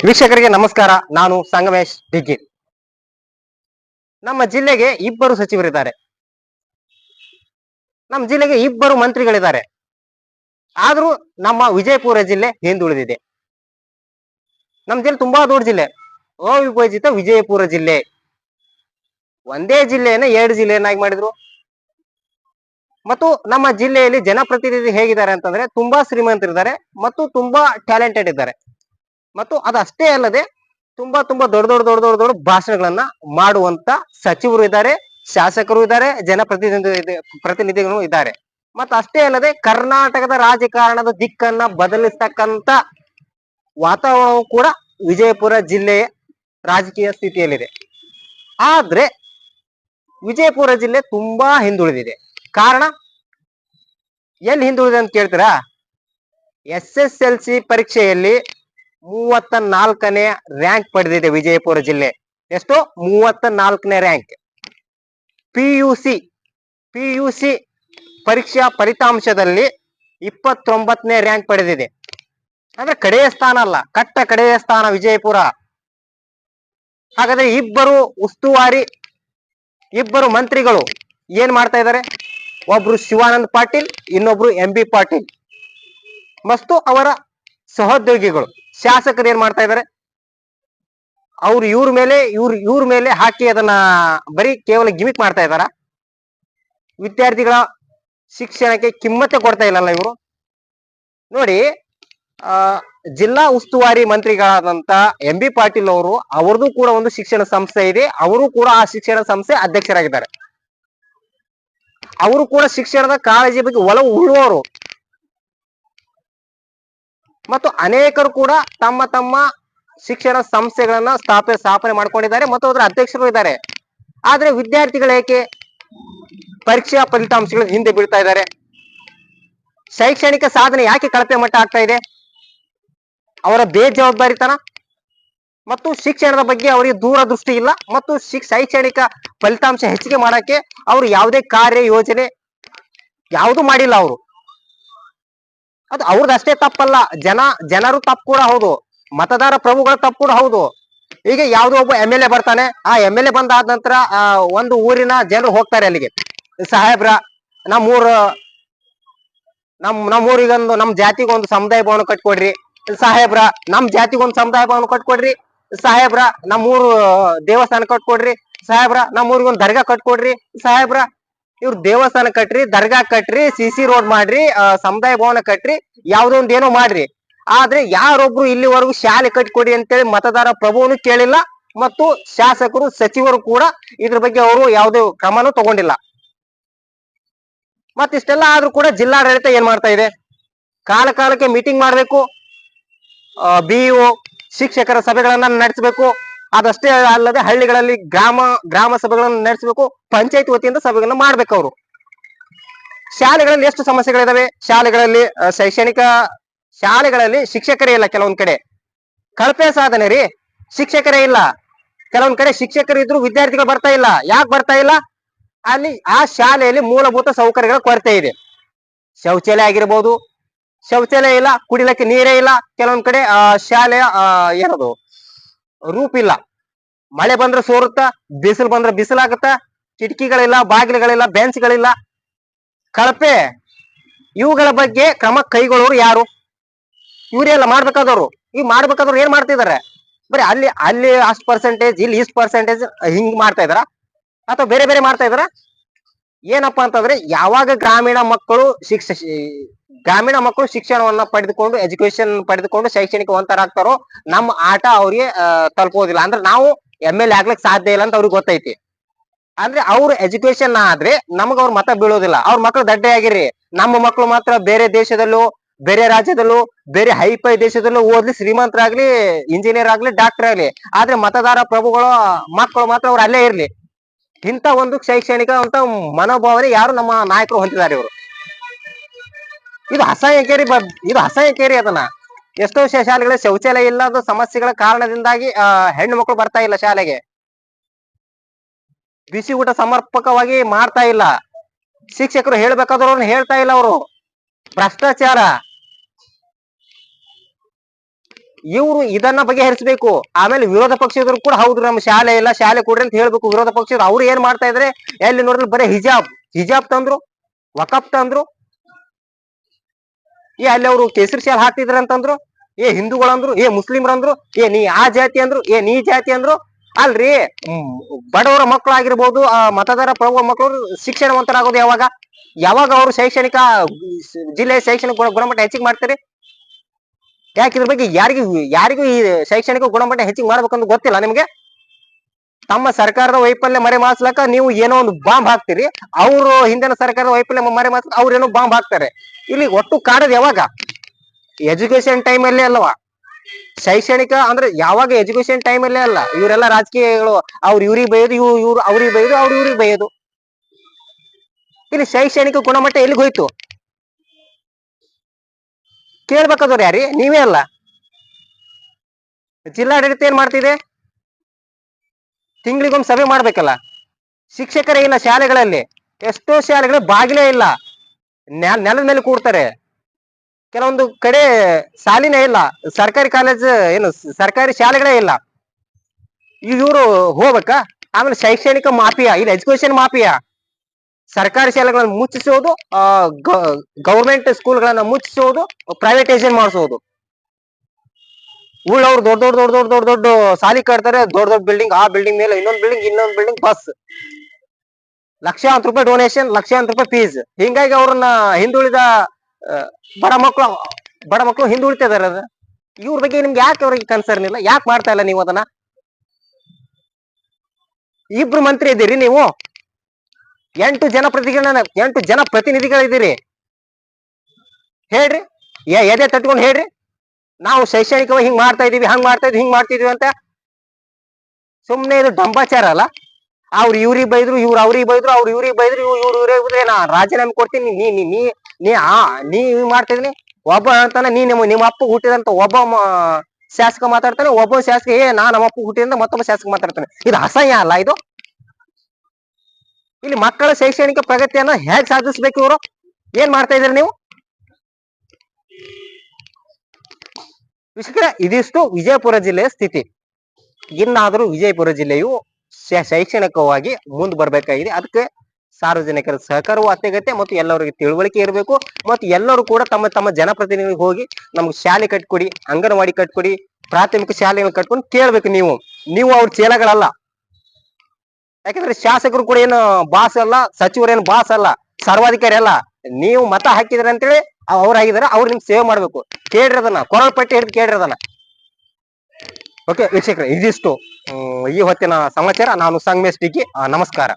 ವೀಕ್ಷಕರಿಗೆ ನಮಸ್ಕಾರ, ನಾನು ಸಂಗಮೇಶ್ ಡಿಗ್ಗಿ ನಮ್ಮ ಜಿಲ್ಲೆಗೆ ಇಬ್ಬರು ಸಚಿವರಿದ್ದಾರೆ. ನಮ್ಮ ಜಿಲ್ಲೆಗೆ ಇಬ್ಬರು ಮಂತ್ರಿಗಳಿದ್ದಾರೆ. ಆದ್ರೂ ನಮ್ಮ ವಿಜಯಪುರ ಜಿಲ್ಲೆ ಹಿಂದುಳಿದಿದೆ. ನಮ್ಮ ಜಿಲ್ಲೆ ತುಂಬಾ ದೊಡ್ಡ ಜಿಲ್ಲೆ. ಅವಿಭಜಿತ ವಿಜಯಪುರ ಜಿಲ್ಲೆ. ಒಂದೇ ಜಿಲ್ಲೆಯನ್ನ ಎರಡು ಜಿಲ್ಲೆಯನ್ನಾಗಿ ಮಾಡಿದ್ರು. ಮತ್ತು ನಮ್ಮ ಜಿಲ್ಲೆಯಲ್ಲಿ ಜನಪ್ರತಿನಿಧಿ ಹೇಗಿದ್ದಾರೆ ಅಂತಂದ್ರೆ ತುಂಬಾ ಶ್ರೀಮಂತರಿದ್ದಾರೆ ಮತ್ತು ತುಂಬಾ ಟ್ಯಾಲೆಂಟೆಡ್ ಇದ್ದಾರೆ. ಮತ್ತು ಅದಷ್ಟೇ ಅಲ್ಲದೆ ತುಂಬಾ ತುಂಬಾ ದೊಡ್ಡ ದೊಡ್ಡ ದೊಡ್ಡ ದೊಡ್ಡ ದೊಡ್ಡ ಭಾಷಣಗಳನ್ನ ಮಾಡುವಂತ ಸಚಿವರು ಇದ್ದಾರೆ, ಶಾಸಕರು ಇದ್ದಾರೆ, ಜನಪ್ರತಿನಿಧಿ ಪ್ರತಿನಿಧಿಗಳು ಇದ್ದಾರೆ. ಮತ್ತ ಅಷ್ಟೇ ಅಲ್ಲದೆ ಕರ್ನಾಟಕದ ರಾಜಕಾರಣದ ದಿಕ್ಕನ್ನ ಬದಲಿಸ್ತಕ್ಕಂತ ವಾತಾವರಣವು ಕೂಡ ವಿಜಯಪುರ ಜಿಲ್ಲೆಯ ರಾಜಕೀಯ ಸ್ಥಿತಿಯಲ್ಲಿದೆ. ಆದ್ರೆ ವಿಜಯಪುರ ಜಿಲ್ಲೆ ತುಂಬಾ ಹಿಂದುಳಿದಿದೆ. ಕಾರಣ ಎಲ್ಲಿ ಹಿಂದುಳಿದೆ ಅಂತ ಕೇಳ್ತೀರಾ? ಎಸ್ ಎಸ್ ಎಲ್ ಸಿ ಪರೀಕ್ಷೆಯಲ್ಲಿ ಮೂವತ್ತ ನಾಲ್ಕನೇ ರ್ಯಾಂಕ್ ಪಡೆದಿದೆ ವಿಜಯಪುರ ಜಿಲ್ಲೆ. ಎಷ್ಟು? ಮೂವತ್ತ ನಾಲ್ಕನೇ ರ್ಯಾಂಕ್ ಪಿ ಯು ಪರೀಕ್ಷಾ ಫಲಿತಾಂಶದಲ್ಲಿ ಇಪ್ಪತ್ತೊಂಬತ್ತನೇ ರ್ಯಾಂಕ್ ಪಡೆದಿದೆ. ಅಂದ್ರೆ ಕಡೆಯ ಸ್ಥಾನ ಅಲ್ಲ, ಕಟ್ಟ ಕಡೆಯ ಸ್ಥಾನ ವಿಜಯಪುರ. ಹಾಗಾದ್ರೆ ಇಬ್ಬರು ಉಸ್ತುವಾರಿ, ಇಬ್ಬರು ಮಂತ್ರಿಗಳು ಏನ್ ಮಾಡ್ತಾ ಇದ್ದಾರೆ? ಒಬ್ರು ಶಿವಾನಂದ್ ಪಾಟೀಲ್, ಇನ್ನೊಬ್ರು ಎಂ ಬಿ ಪಾಟೀಲ್. ಮತ್ತು ಅವರ ಸಹೋದ್ಯೋಗಿಗಳು. ಶಾಸಕರು ಏನ್ ಮಾಡ್ತಾ ಇದಾರೆ? ಅವ್ರು ಇವ್ರ ಮೇಲೆ, ಇವ್ರ ಇವ್ರ ಮೇಲೆ ಹಾಕಿ ಅದನ್ನ ಬರೀ ಕೇವಲ ಗಿಮಿಕ್ ಮಾಡ್ತಾ ಇದಾರ ವಿದ್ಯಾರ್ಥಿಗಳ ಶಿಕ್ಷಣಕ್ಕೆ ಕಿಮ್ಮತ್ತೆ ಕೊಡ್ತಾ ಇಲ್ಲಲ್ಲ ಇವರು? ನೋಡಿ, ಆ, ಜಿಲ್ಲಾ ಉಸ್ತುವಾರಿ ಮಂತ್ರಿಗಳಾದಂತ ಎಂ ಬಿ ಪಾಟೀಲ್ ಅವರು, ಅವ್ರದ್ದು ಕೂಡ ಒಂದು ಶಿಕ್ಷಣ ಸಂಸ್ಥೆ ಇದೆ, ಅವರು ಕೂಡ ಆ ಶಿಕ್ಷಣ ಸಂಸ್ಥೆ ಅಧ್ಯಕ್ಷರಾಗಿದ್ದಾರೆ. ಅವರು ಕೂಡ ಶಿಕ್ಷಣದ ಕಾಳಜಿ ಬಗ್ಗೆ ಒಲವು ಉಳ್ಳುವವರು ಮತ್ತು ಅನೇಕರು ಕೂಡ ತಮ್ಮ ತಮ್ಮ ಶಿಕ್ಷಣ ಸಂಸ್ಥೆಗಳನ್ನ ಸ್ಥಾಪನೆ ಸ್ಥಾಪನೆ ಮಾಡ್ಕೊಂಡಿದ್ದಾರೆ ಮತ್ತು ಅದರ ಅಧ್ಯಕ್ಷರು ಇದ್ದಾರೆ. ಆದ್ರೆ ವಿದ್ಯಾರ್ಥಿಗಳ ಏಕೆ? ಪರೀಕ್ಷಾ ಫಲಿತಾಂಶಗಳ ಹಿಂದೆ ಬೀಳ್ತಾ ಇದ್ದಾರೆ. ಶೈಕ್ಷಣಿಕ ಸಾಧನೆ ಯಾಕೆ ಕಳಪೆ ಮಟ್ಟ ಆಗ್ತಾ ಇದೆ? ಅವರ ಬೇಜವಾಬ್ದಾರಿತನ ಮತ್ತು ಶಿಕ್ಷಣದ ಬಗ್ಗೆ ಅವರಿಗೆ ದೂರದೃಷ್ಟಿ ಇಲ್ಲ ಮತ್ತು ಶಿಕ್ ಶೈಕ್ಷಣಿಕ ಫಲಿತಾಂಶ ಹೆಚ್ಚಿಗೆ ಮಾಡಕ್ಕೆ ಅವರು ಯಾವುದೇ ಕಾರ್ಯ ಯೋಜನೆ ಯಾವುದು ಮಾಡಿಲ್ಲ ಅವರು. ಅದು ಅವ್ರದ್ದು ಅಷ್ಟೇ ತಪ್ಪಲ್ಲ. ಜನ, ಜನರು ತಪ್ಪು ಕೂಡ ಹೌದು. ಮತದಾರ ಪ್ರಭುಗಳ ತಪ್ಪು ಕೂಡ ಹೌದು. ಈಗ ಯಾವ್ದೋ ಒಬ್ಬ ಎಂ ಎಲ್ ಎ ಬರ್ತಾನೆ. ಆ ಎಂ ಎಲ್ ಎ ಬಂದಾದ ನಂತರ ಒಂದು ಊರಿನ ಜನರು ಹೋಗ್ತಾರೆ ಅಲ್ಲಿಗೆ. ಸಾಹೇಬ್ರ, ನಮ್ಮೂರ, ನಮ್, ನಮ್ಮೂರಿಗೊಂದು, ನಮ್ ಜಾತಿಗೊಂದು ಸಮುದಾಯ ಭವನ ಕಟ್ಕೊಡ್ರಿ. ಸಾಹೇಬ್ರ, ನಮ್ ಜಾತಿಗೊಂದು ಸಮುದಾಯ ಭವನ ಕಟ್ಕೊಡ್ರಿ. ಸಾಹೇಬ್ರ, ನಮ್ಮೂರು ದೇವಸ್ಥಾನ ಕಟ್ಕೊಡ್ರಿ. ಸಾಹೇಬ್ರ, ನಮ್ಮೂರಿಗೊಂದು ದರ್ಗಾ ಕಟ್ಕೊಡ್ರಿ. ಸಾಹೇಬ್ರ ಇವ್ರು ದೇವಸ್ಥಾನ ಕಟ್ರಿ, ದರ್ಗಾ ಕಟ್ರಿ ಸಿ ಸಿ ರೋಡ್ ಮಾಡ್ರಿ ಸಮುದಾಯ ಭವನ ಕಟ್ರಿ ಯಾವ್ದೋ ಒಂದೇನೋ ಮಾಡ್ರಿ. ಆದ್ರೆ ಯಾರೊಬ್ರು ಇಲ್ಲಿವರೆಗೂ ಶಾಲೆ ಕಟ್ಕೊಡಿ ಅಂತೇಳಿ ಮತದಾರ ಪ್ರಭುವನ್ನು ಕೇಳಿಲ್ಲ ಮತ್ತು ಶಾಸಕರು, ಸಚಿವರು ಕೂಡ ಇದ್ರ ಬಗ್ಗೆ ಅವರು ಯಾವುದೇ ಕ್ರಮನೂ ತಗೊಂಡಿಲ್ಲ. ಮತ್ತಿಷ್ಟೆಲ್ಲ ಆದ್ರೂ ಕೂಡ ಜಿಲ್ಲಾಡಳಿತ ಏನ್ ಮಾಡ್ತಾ ಇದೆ? ಕಾಲ ಕಾಲಕ್ಕೆ ಮೀಟಿಂಗ್ ಮಾಡಬೇಕು. ಬಿಇಒ ಶಿಕ್ಷಕರ ಸಭೆಗಳನ್ನ ನಡೆಸಬೇಕು. ಅದಷ್ಟೇ ಅಲ್ಲದೆ ಹಳ್ಳಿಗಳಲ್ಲಿ ಗ್ರಾಮ ಗ್ರಾಮ ಸಭೆಗಳನ್ನು ನಡೆಸಬೇಕು, ಪಂಚಾಯತ್ ವತಿಯಿಂದ ಸಭೆಗಳನ್ನು ಮಾಡ್ಬೇಕು ಅವರು. ಶಾಲೆಗಳಲ್ಲಿ ಎಷ್ಟು ಸಮಸ್ಯೆಗಳಿದಾವೆ? ಶಾಲೆಗಳಲ್ಲಿ ಶೈಕ್ಷಣಿಕ, ಶಾಲೆಗಳಲ್ಲಿ ಶಿಕ್ಷಕರೇ ಇಲ್ಲ ಕೆಲವೊಂದ್ ಕಡೆ. ಕಳಪೆ ಸಾಧನೆ ರೀ, ಶಿಕ್ಷಕರೇ ಇಲ್ಲ. ಕೆಲವೊಂದ್ ಕಡೆ ಶಿಕ್ಷಕರು ಇದ್ರು ವಿದ್ಯಾರ್ಥಿಗಳು ಬರ್ತಾ ಇಲ್ಲ. ಯಾಕೆ ಬರ್ತಾ ಇಲ್ಲ? ಅಲ್ಲಿ, ಆ ಶಾಲೆಯಲ್ಲಿ ಮೂಲಭೂತ ಸೌಕರ್ಯಗಳ ಕೊರತೆ ಇದೆ. ಶೌಚಾಲಯ ಆಗಿರ್ಬೋದು, ಶೌಚಾಲಯ ಇಲ್ಲ, ಕುಡಿಲಕ್ಕೆ ನೀರೇ ಇಲ್ಲ. ಕೆಲವೊಂದ್ ಕಡೆ, ಆ, ಶಾಲೆಯ ಏನದು? ರೂಪ್ ಇಲ್ಲ. ಮಳೆ ಬಂದ್ರೆ ಸೋರುತ್ತ, ಬಿಸಿಲು ಬಂದ್ರೆ ಬಿಸಿಲಾಗುತ್ತ, ಕಿಟಕಿಗಳಿಲ್ಲ, ಬಾಗಿಲುಗಳಿಲ್ಲ, ಬೆಂಚ್ಗಳಿಲ್ಲ. ಕಳಪೆ, ಇವುಗಳ ಬಗ್ಗೆ ಕ್ರಮ ಕೈಗೊಳ್ಳೋರು ಯಾರು? ಇವರೇ ಎಲ್ಲ ಮಾಡ್ಬೇಕಾದವ್ರು. ಈಗ ಮಾಡ್ಬೇಕಾದವ್ರು ಏನ್ ಮಾಡ್ತಿದಾರೆ? ಬರೀ ಅಲ್ಲಿ ಅಲ್ಲಿ ಅಷ್ಟು ಪರ್ಸೆಂಟೇಜ್ ಇಲ್ಲಿ ಇಷ್ಟು ಪರ್ಸೆಂಟೇಜ್ ಹಿಂಗ್ ಮಾಡ್ತಾ ಇದಾರ? ಅಥವಾ ಬೇರೆ ಬೇರೆ ಮಾಡ್ತಾ ಇದಾರ? ಏನಪ್ಪಾ ಅಂತಂದ್ರೆ, ಯಾವಾಗ ಗ್ರಾಮೀಣ ಮಕ್ಕಳು ಶಿಕ್ಷ ಗ್ರಾಮೀಣ ಮಕ್ಕಳು ಶಿಕ್ಷಣವನ್ನ ಪಡೆದುಕೊಂಡು ಎಜುಕೇಶನ್ ಪಡೆದುಕೊಂಡು ಶೈಕ್ಷಣಿಕ ಒಂತರಾಗ್ತಾರೋ ನಮ್ಮ ಆಟ ಅವ್ರಿಗೆ ತಲುಪೋದಿಲ್ಲ ಅಂದ್ರೆ ನಾವು ಎಂ ಎಲ್ ಎ ಆಗ್ಲಿಕ್ಕೆ ಸಾಧ್ಯ ಇಲ್ಲ ಅಂತ ಅವ್ರಿಗೆ ಗೊತ್ತೈತಿ. ಅಂದ್ರೆ ಅವ್ರ ಎಜುಕೇಶನ್ ಆದ್ರೆ ನಮಗ ಅವ್ರ ಮತ ಬೀಳೋದಿಲ್ಲ. ಅವ್ರ ಮಕ್ಕಳು ದಡ್ಡೆ ಆಗಿರಿ ನಮ್ಮ ಮಕ್ಕಳು ಮಾತ್ರ ಬೇರೆ ದೇಶದಲ್ಲೂ, ಬೇರೆ ರಾಜ್ಯದಲ್ಲೂ, ಬೇರೆ ಹೈಫೈ ದೇಶದಲ್ಲೂ ಓದ್ಲಿ ಶ್ರೀಮಂತರಾಗ್ಲಿ ಇಂಜಿನಿಯರ್ ಆಗ್ಲಿ ಡಾಕ್ಟರ್ ಆಗ್ಲಿ. ಆದ್ರೆ ಮತದಾರ ಪ್ರಭುಗಳು, ಮಕ್ಕಳು ಮಾತ್ರ ಅವ್ರು ಅಲ್ಲೇ ಇರ್ಲಿ. ಇಂಥ ಒಂದು ಶೈಕ್ಷಣಿಕ ಅಂತ ಮನೋಭಾವನೆ ಯಾರು ನಮ್ಮ ನಾಯಕರು ಹೊಂದಿದ್ದಾರೆ ಇವರು. ಇದು ಅಸಹ್ಯಕೇರಿ ಬ ಇದು ಅಸಹ್ಯಕೇರಿ ಅದನ್ನ. ಎಷ್ಟೋ ಶಾಲೆಗಳಲ್ಲಿ ಶೌಚಾಲಯ ಇಲ್ಲದ ಸಮಸ್ಯೆಗಳ ಕಾರಣದಿಂದಾಗಿ ಹೆಣ್ಣು ಮಕ್ಕಳು ಬರ್ತಾ ಇಲ್ಲ ಶಾಲೆಗೆ. ಬಿಸಿ ಊಟ ಸಮರ್ಪಕವಾಗಿ ಮಾಡ್ತಾ ಇಲ್ಲ. ಶಿಕ್ಷಕರು ಹೇಳ್ಬೇಕಾದ್ರು ಹೇಳ್ತಾ ಇಲ್ಲ ಅವರು. ಭ್ರಷ್ಟಾಚಾರ. ಇವರು ಇದನ್ನ ಬಗೆಹರಿಸಬೇಕು. ಆಮೇಲೆ ವಿರೋಧ ಪಕ್ಷದವರು ಕೂಡ ಹೌದು, ನಮ್ಮ ಶಾಲೆ ಇಲ್ಲ, ಶಾಲೆ ಕೊಡ್ರಿ ಅಂತ ಹೇಳ್ಬೇಕು. ವಿರೋಧ ಪಕ್ಷದವ್ರು ಅವ್ರು ಏನ್ ಮಾಡ್ತಾ ಇದ್ರೆ? ಎಲ್ಲಿ ನೋಡಿದ್ರೆ ಬರೀ ಹಿಜಾಬ್. ಹಿಜಾಬ್ ತಂದ್ರು ವಕಫ್ ತಂದ್ರು ಏ, ಅಲ್ಲಿ ಅವರು ಕೇಸರಿ ಶಾಲ್ ಹಾಕ್ತಿದ್ರ ಅಂತಂದ್ರು ಏ, ಹಿಂದೂಗಳಂದ್ರು, ಏ, ಮುಸ್ಲಿಮ್ರಂದ್ರು, ಏ, ನೀ ಆ ಜಾತಿ ಅಂದ್ರು, ಏ, ನೀ ಜಾತಿ ಅಂದ್ರು, ಅಲ್ರಿ ಬಡವರ ಮಕ್ಕಳು ಆಗಿರ್ಬೋದು ಆ, ಮತದಾರ ಪ್ರಭು ಮಕ್ಕಳು ಶಿಕ್ಷಣವಂತರಾಗೋದು ಯಾವಾಗ? ಯಾವಾಗ ಅವರು ಶೈಕ್ಷಣಿಕ ಜಿಲ್ಲೆಯ ಶೈಕ್ಷಣಿಕ ಗುಣ- ಗುಣಮಟ್ಟ ಹೆಚ್ಚಿಗೆ ಮಾಡ್ತಾರೆ? ಯಾಕೆ ಇದ್ರ ಬಗ್ಗೆ ಯಾರಿಗೂ ಯಾರಿಗೂ ಈ ಶೈಕ್ಷಣಿಕ ಗುಣಮಟ್ಟ ಹೆಚ್ಚಿಗೆ ಮಾಡ್ಬೇಕಂತ ಗೊತ್ತಿಲ್ಲ ನಿಮ್ಗೆ? ತಮ್ಮ ಸರ್ಕಾರದ ವೈಫಲ್ಯ ಮರೆ ಮಾಚ್ಲಕ್ಕ ನೀವು ಏನೋ ಒಂದು ಬಾಂಬ್ ಹಾಕ್ತೀರಿ. ಅವರು ಹಿಂದಿನ ಸರ್ಕಾರದ ವೈಫಲ್ಯ ಮರೆ ಮಾಚ್ಲಕ್ಕ ಅವ್ರು ಏನೋ ಬಾಂಬ್ ಹಾಕ್ತಾರೆ. ಇಲ್ಲಿ ಒಟ್ಟು ಕಾಡದ್ ಯಾವಾಗ? ಎಜುಕೇಶನ್ ಟೈಮ್ ಅಲ್ಲೇ ಅಲ್ವಾ ಶೈಕ್ಷಣಿಕ ಅಂದ್ರೆ ಯಾವಾಗ ಎಜುಕೇಶನ್ ಟೈಮ್ ಅಲ್ಲೇ ಅಲ್ಲ? ಇವರೆಲ್ಲ ರಾಜಕೀಯಗಳು, ಅವ್ರು ಇವ್ರಿಗೆ ಬೈಯೋದು, ಇವ್ರು ಇವ್ರು ಅವ್ರಿಗೆ ಬೈಯೋದು, ಅವ್ರು ಇವ್ರಿಗೆ ಬೈಯೋದು. ಇಲ್ಲಿ ಶೈಕ್ಷಣಿಕ ಗುಣಮಟ್ಟ ಎಲ್ಲಿಗೆ ಹೋಯ್ತು? ಕೇಳ್ಬೇಕಾದವ್ರು ಯಾರಿ? ನೀವೇ ಅಲ್ಲ? ಜಿಲ್ಲಾಡಳಿತ ಏನ್ ಮಾಡ್ತಿದೆ? ತಿಂಗಳಿಗೊಮ್ಮೆ ಸಭೆ ಮಾಡ್ಬೇಕಲ್ಲ. ಶಿಕ್ಷಕರೇ ಇಲ್ಲ ಶಾಲೆಗಳಲ್ಲಿ. ಎಷ್ಟೋ ಶಾಲೆಗಳು ಬಾಗಿಲೇ ಇಲ್ಲ. ನೆಲದ ಮೇಲೆ ಕೂಡ್ತಾರೆ. ಕೆಲವೊಂದು ಕಡೆ ಸಾಲಿನೇ ಇಲ್ಲ. ಸರ್ಕಾರಿ ಕಾಲೇಜ್, ಏನು ಸರ್ಕಾರಿ ಶಾಲೆಗಳೇ ಇಲ್ಲ. ಇವರು ಹೋಗ್ಬೇಕಾ? ಆಮೇಲೆ ಶೈಕ್ಷಣಿಕ ಮಾಫಿಯಾ, ಇಲ್ಲ ಎಜುಕೇಶನ್ ಮಾಫಿಯಾ. ಸರ್ಕಾರಿ ಶಾಲೆಗಳನ್ನು ಮುಚ್ಚಿಸೋದು ಗವರ್ಮೆಂಟ್ ಸ್ಕೂಲ್ಗಳನ್ನ ಮುಚ್ಚಿಸೋದು ಪ್ರೈವೇಟೈಸೇಷನ್ ಮಾಡಿಸೋದು. ಉಳ್ಳವ್ರು ದೊಡ್ಡ ದೊಡ್ಡ ದೊಡ್ಡ ದೊಡ್ಡ ದೊಡ್ಡ ದೊಡ್ಡ ಸಾಲಿ ಕಟ್ತಾರೆ, ದೊಡ್ಡ ದೊಡ್ಡ ಬಿಲ್ಡಿಂಗ್ ಆ ಬಿಲ್ಡಿಂಗ್ ಮೇಲೆ ಇನ್ನೊಂದು ಬಿಲ್ಡಿಂಗ್ ಇನ್ನೊಂದು ಬಿಲ್ಡಿಂಗ್ ಬಸ್ ಲಕ್ಷಾಂತರ ರೂಪಾಯಿ ಡೊನೇಷನ್ ಲಕ್ಷಾಂತರ ರೂಪಾಯಿ ಫೀಸ್ ಹಿಂಗಾಗಿ ಅವ್ರನ್ನ ಹಿಂದುಳಿದ ಬಡ ಮಕ್ಕಳು ಬಡ ಮಕ್ಕಳು ಹಿಂದುಳಿತಾ ಇದಾರೆ ಅದು. ಇವ್ರ ಬಗ್ಗೆ ನಿಮ್ಗೆ ಯಾಕೆ ಅವ್ರಿಗೆ ಕನ್ಸರ್ನ್ ಇಲ್ಲ? ಯಾಕೆ ಮಾಡ್ತಾ ಇಲ್ಲ ನೀವು ಅದನ್ನ? ಇಬ್ರು ಮಂತ್ರಿ ಇದ್ದೀರಿ ನೀವು. ಎಂಟು ಜನ ಎಂಟು ಜನ ಪ್ರತಿನಿಧಿಗಳಿದ್ದೀರಿ ಹೇಳ್ರಿ ಎದೆ ತಟ್ಕೊಂಡು ಹೇಳ್ರಿ. ನಾವು ಶೈಕ್ಷಣಿಕವಾಗಿ ಹಿಂಗ್ ಮಾಡ್ತಾ ಇದೀವಿ, ಹಂಗ್ ಮಾಡ್ತಾ ಇದೀವಿ, ಹಿಂಗ್ ಮಾಡ್ತಿದೀವಿ ಅಂತ ಸುಮ್ನೆ ಇದು ಡಂಬಾಚಾರ ಅಲ್ಲ. ಅವ್ರ ಇವ್ರಿಗೆ ಬೈದ್ರು, ಇವ್ರು ಅವ್ರಿಗೆ ಬೈದ್ರು, ಅವ್ರ ಇವ್ರಿಗೆ ಬೈದ್ರು, ಇವ್ರು ಇವ್ರು ಇವ್ರಿಗೆ ಬೈದ್ರೆ ನಾ ರಾಜೀನಾಮೆ ಕೊಡ್ತೀನಿ, ನೀ ನೀ ನೀ ನೀ, ಆ, ನೀ ಮಾಡ್ತಿದ್ನಿ ಒಬ್ಬ ಅಂತಾನೆ ನೀ ನಿಮ್ಮ ನಿಮ್ಮ ಅಪ್ಪ ಹುಟ್ಟಿದಂತ ಒಬ್ಬ ಶಾಸಕ ಮಾತಾಡ್ತಾನೆ, ಒಬ್ಬ ಶಾಸಕ, ಏ, ನಾ ನಮ್ಮ ಅಪ್ಪ ಹುಟ್ಟಿದಂತ ಮತ್ತೊಬ್ಬ ಶಾಸಕ ಮಾತಾಡ್ತಾನೆ. ಇದು ಅಸಹ್ಯ ಅಲ್ಲ ಇದು? ಇಲ್ಲಿ ಮಕ್ಕಳ ಶೈಕ್ಷಣಿಕ ಪ್ರಗತಿಯನ್ನ ಹೇಗ್ ಸಾಧಿಸ್ಬೇಕು ಇವರು? ಏನ್ ಮಾಡ್ತಾ ಇದ್ದೀರಿ ನೀವು? ವೀಕ್ಷಕರೇ, ಇದಿಷ್ಟು ವಿಜಯಪುರ ಜಿಲ್ಲೆಯ ಸ್ಥಿತಿ. ಇನ್ನಾದರೂ ವಿಜಯಪುರ ಜಿಲ್ಲೆಯು ಶೈಕ್ಷಣಿಕವಾಗಿ ಮುಂದೆ ಬರಬೇಕಾಗಿದೆ. ಅದಕ್ಕೆ ಸಾರ್ವಜನಿಕರ ಸಹಕಾರವೂ ಅತ್ಯಗತ್ಯ ಮತ್ತು ಎಲ್ಲರಿಗೆ ತಿಳುವಳಿಕೆ ಇರಬೇಕು ಮತ್ತು ಎಲ್ಲರೂ ಕೂಡ ತಮ್ಮ ತಮ್ಮ ಜನಪ್ರತಿನಿಧಿಗಳಿಗೆ ಹೋಗಿ ನಮ್ಗೆ ಶಾಲೆ ಕಟ್ಕೊಡಿ, ಅಂಗನವಾಡಿ ಕಟ್ಕೊಡಿ, ಪ್ರಾಥಮಿಕ ಶಾಲೆಗಳು ಕಟ್ಕೊಂಡು ಕೇಳಬೇಕು ನೀವು. ನೀವು ಅವ್ರ ಚೇಲಗಳಲ್ಲ. ಯಾಕಂದ್ರೆ ಶಾಸಕರು ಕೂಡ ಏನು ಬಾಸ್ ಅಲ್ಲ ಸಚಿವರೇನು ಬಾಸ್ ಅಲ್ಲ, ಸರ್ವಾಧಿಕಾರಿ ಅಲ್ಲ. ನೀವು ಮತ ಹಾಕಿದ್ರೆ ಅಂತೇಳಿ ಅವ್ರು ಆಗಿದಾರೆ ಅವ್ರು ನಿಮ್ಗೆ ಸೇವೆ ಮಾಡ್ಬೇಕು. ಕೇಳ್ರಿ ಅದನ್ನ ಕೊರಳ ಪಟ್ಟಿ ಹಿಡಿದು ಕೇಳ್ರಿ ಅದನ್ನ ಓಕೆ ವೀಕ್ಷಕರೇ, ಇದಿಷ್ಟು. ಈ ಹೊತ್ತಿನ ಸಮಾಚಾರ, ನಾನು ಸಂಗಮೇಶ್ ಟಿಕಿ ನಮಸ್ಕಾರ.